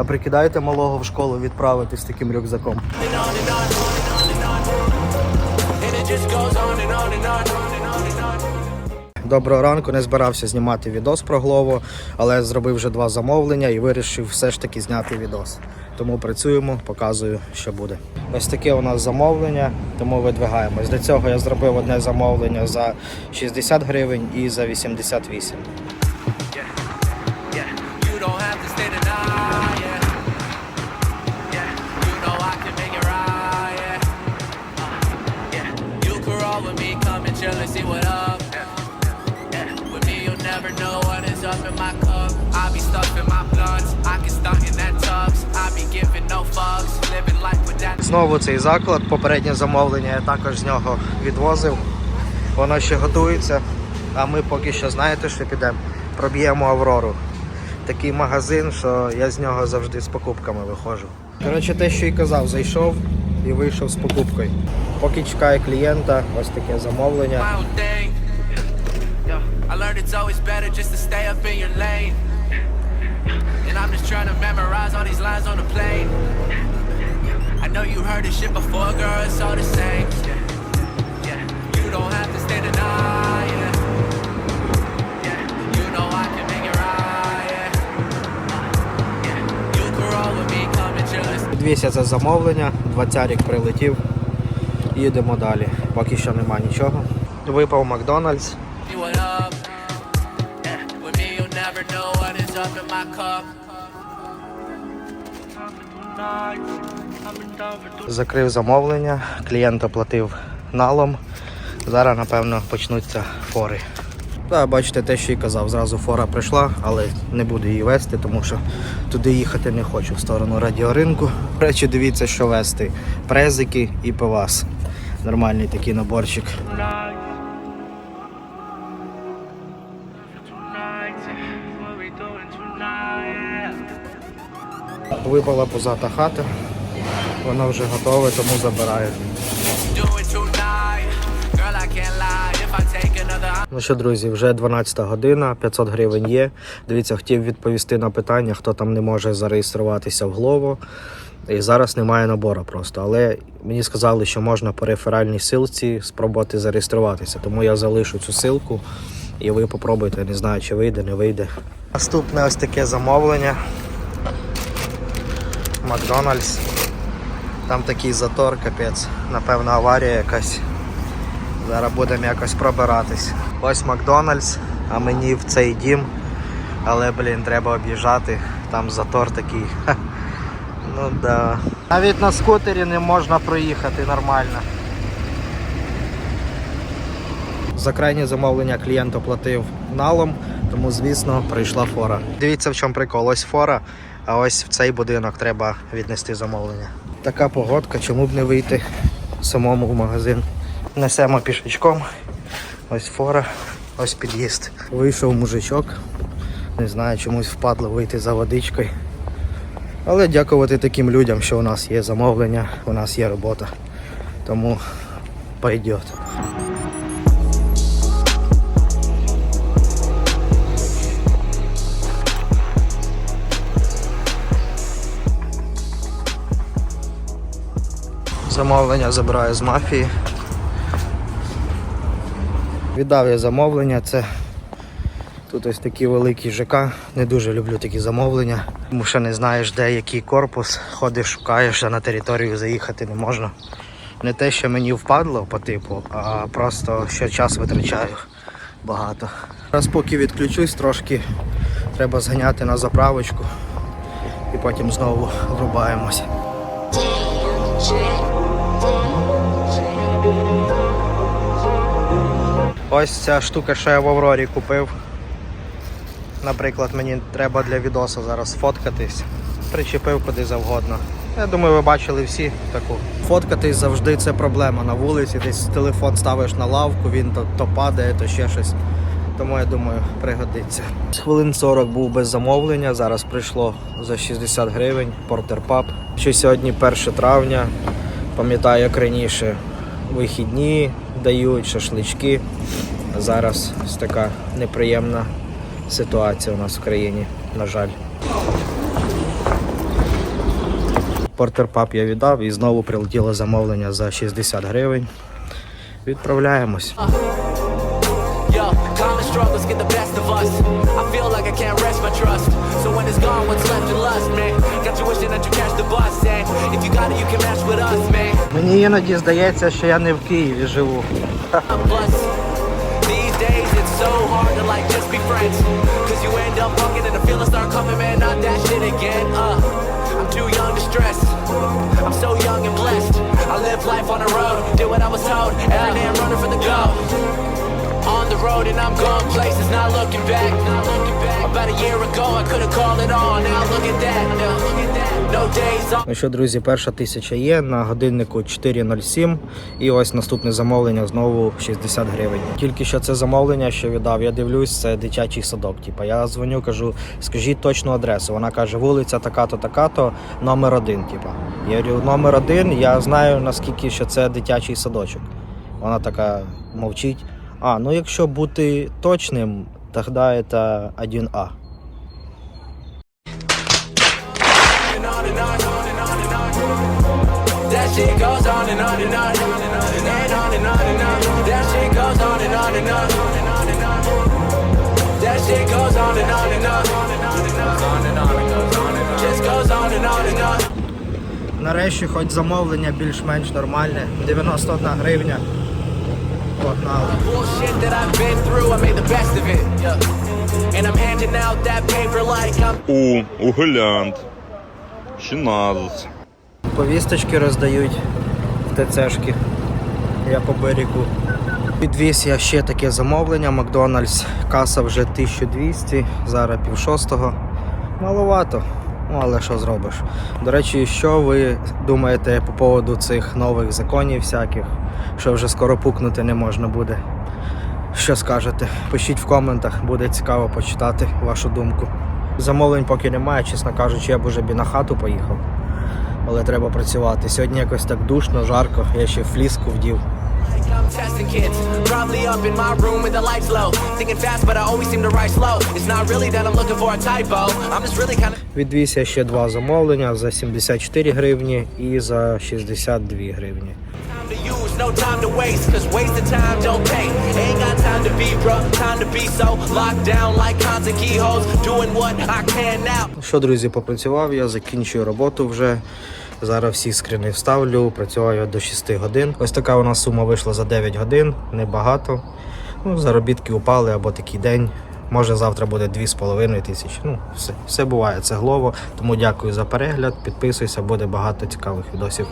А прикидаєте малого в школу відправити з таким рюкзаком. Доброго ранку, не збирався знімати відос про Глово, але зробив вже два замовлення і вирішив все ж таки зняти відос. Тому працюємо, показую, що буде. Ось таке у нас замовлення, тому видвигаємось. До цього я зробив одне замовлення за 60 гривень і за 88. Знову цей заклад. Попереднє замовлення я також з нього відвозив. Воно ще готується. А ми поки що знаєте, що підемо. Проб'ємо Аврору. Такий магазин, що я з нього завжди з покупками виходжу. Коротше, те, що і казав, зайшов і вийшов з покупкою. Поки чекає клієнта, ось таке замовлення. And I'm just trying to memorize all these lines on the plane. I know you heard this shit before, girl, it's all the same. Yeah. You don't have to stay the night. Yeah. Yeah. You know I can make it right. Yeah. Yeah. You can roll with me, come and chill. and Підвівся це замовлення, 20 рік прилетів. Їдемо далі. Поки що нема нічого. Випав Макдональдс. Закрив замовлення, клієнт оплатив налом. Зараз, напевно, почнуться фори. Та, бачите, те, що і казав, зразу фора прийшла, але не буду її вести, тому що туди їхати не хочу в сторону радіоринку. До речі, дивіться, що вести. Презики і пивас. Нормальний такий наборчик. Випала позата хата. Вона вже готова, тому забираю. Ну що, друзі, вже 12 година, 500 гривень є. Дивіться, хотів відповісти на питання, хто там не може зареєструватися в Глово. І зараз немає набору просто. Але мені сказали, що можна по реферальній силці спробувати зареєструватися. Тому я залишу цю силку і ви попробуйте, не знаю, чи вийде, не вийде. Наступне ось таке замовлення. Макдональдс. Там такий затор, капець. Напевно, аварія якась. Зараз будемо якось пробиратись. Ось Макдональдс, а мені в цей дім. Але, блін, треба об'їжджати. Там затор такий. Ха. Ну да. Навіть на скутері не можна проїхати нормально. За крайнє замовлення клієнт оплатив налом, тому, звісно, прийшла фора. Дивіться, в чому прикол. Ось фора, а ось в цей будинок треба віднести замовлення. Така погодка, чому б не вийти самому в магазин. Несемо пішечком. Ось фора, ось під'їзд. Вийшов мужичок. Не знаю, чомусь впадло вийти за водичкою. Але дякувати таким людям, що у нас є замовлення, у нас є робота. Тому пойдет. Замовлення забираю з мафії. Віддав я замовлення, це тут ось такі великі ЖК. Не дуже люблю такі замовлення, тому що не знаєш, де який корпус, ходиш, шукаєш, а на територію заїхати не можна. Не те, що мені впадло по типу, а просто що час витрачаю багато. Раз поки відключусь трошки, треба зганяти на заправочку і потім знову врубаємося. Ось ця штука, що я в Аврорі купив. Наприклад, мені треба для відоса зараз фоткатись. Причепив куди завгодно. Я думаю, ви бачили всі таку. Фоткатись завжди це проблема на вулиці. Десь телефон ставиш на лавку, він то, то падає, то ще щось. Тому я думаю, пригодиться. Хвилин 40 був без замовлення. Зараз прийшло за 60 гривень. Портер паб. Ще сьогодні 1 травня. Пам'ятаю, як раніше вихідні дають, шашлички. Зараз ось така неприємна ситуація у нас в країні, на жаль. Портер-пап я віддав і знову прилетіло замовлення за 60 гривень. Відправляємось. Yo, common struggles get the best of us. I feel like I can't rest my trust. So when it's gone, what's left in lust, man? Got you wishing that you catch the bus, and if you got it, you can match with us, man. Мені іноді здається, що я не в Києві живу. Plus, these days it's so hard to like just be friends. Cause you end up fucking and the feelings start coming, man, not that shit again. Uh, I'm too young to stress. I'm so young and blessed. I live life on the road, did what I was told. Every day I'm running for the goal. Road and I'm going places, not looking back. About a year ago, I could have called it on. Now look at that. Ну що, друзі, перша тисяча є на годиннику 4.07 і ось наступне замовлення знову 60 гривень. Тільки що це замовлення, що віддав, я дивлюсь, це дитячий садок. Типа я дзвоню, кажу, скажіть точну адресу. Вона каже, вулиця така-то, така-то, номер один. Типа. Я говорю, номер один, я знаю наскільки що це дитячий садочок. Вона така мовчить. А, ну якщо бути точним, тоді це 1А. and on and on, on and on and on. That shit goes on and on and on, on and on and on and on and on. That shit goes on and on and on, on and on and on. That shit goes on and on and on, on and on and on, on and on and goes on and on. Just goes on and on and on. Нарешті хоч замовлення більш-менш нормальне. 91 гривня. Погнали. Bullshit that I've been through, I made the best of it. Yeah. And I'm handing out that paper like I'm У, Угулянт. 16. Повісточки роздають в ТЦшки. Я по берегу. Підвіз я ще таке замовлення. Макдональдс. Каса вже 1200, зараз пів шостого. Маловато. Ну, але що зробиш? До речі, що ви думаєте по поводу цих нових законів всяких, що вже скоро пукнути не можна буде? Що скажете? Пишіть в коментах, буде цікаво почитати вашу думку. Замовлень поки немає, чесно кажучи, я б уже б і на хату поїхав. Але треба працювати. Сьогодні якось так душно, жарко, я ще фліску вдів. Testing kids, probably up in my room with the lights low. Thinking fast, but I always seem to write slow. It's not really that I'm looking for a typo. I'm just really kind of. Відвіз я ще два замовлення за 74 гривні і за 62 гривні. No time to waste, cause wasted time don't pay. Ain't got time to be bruh, time to be so locked down like constant keyholes, doing what I can now. Ну Що, друзі, попрацював я, закінчую роботу вже. Зараз всі скрини вставлю, працюю до 6 годин. Ось така у нас сума вийшла за 9 годин, небагато. Ну, Заробітки упали або такий день. Може завтра буде 2,5 тисячі. Ну, все, все буває, це глово. Тому дякую за перегляд. Підписуйся, буде багато цікавих відосів.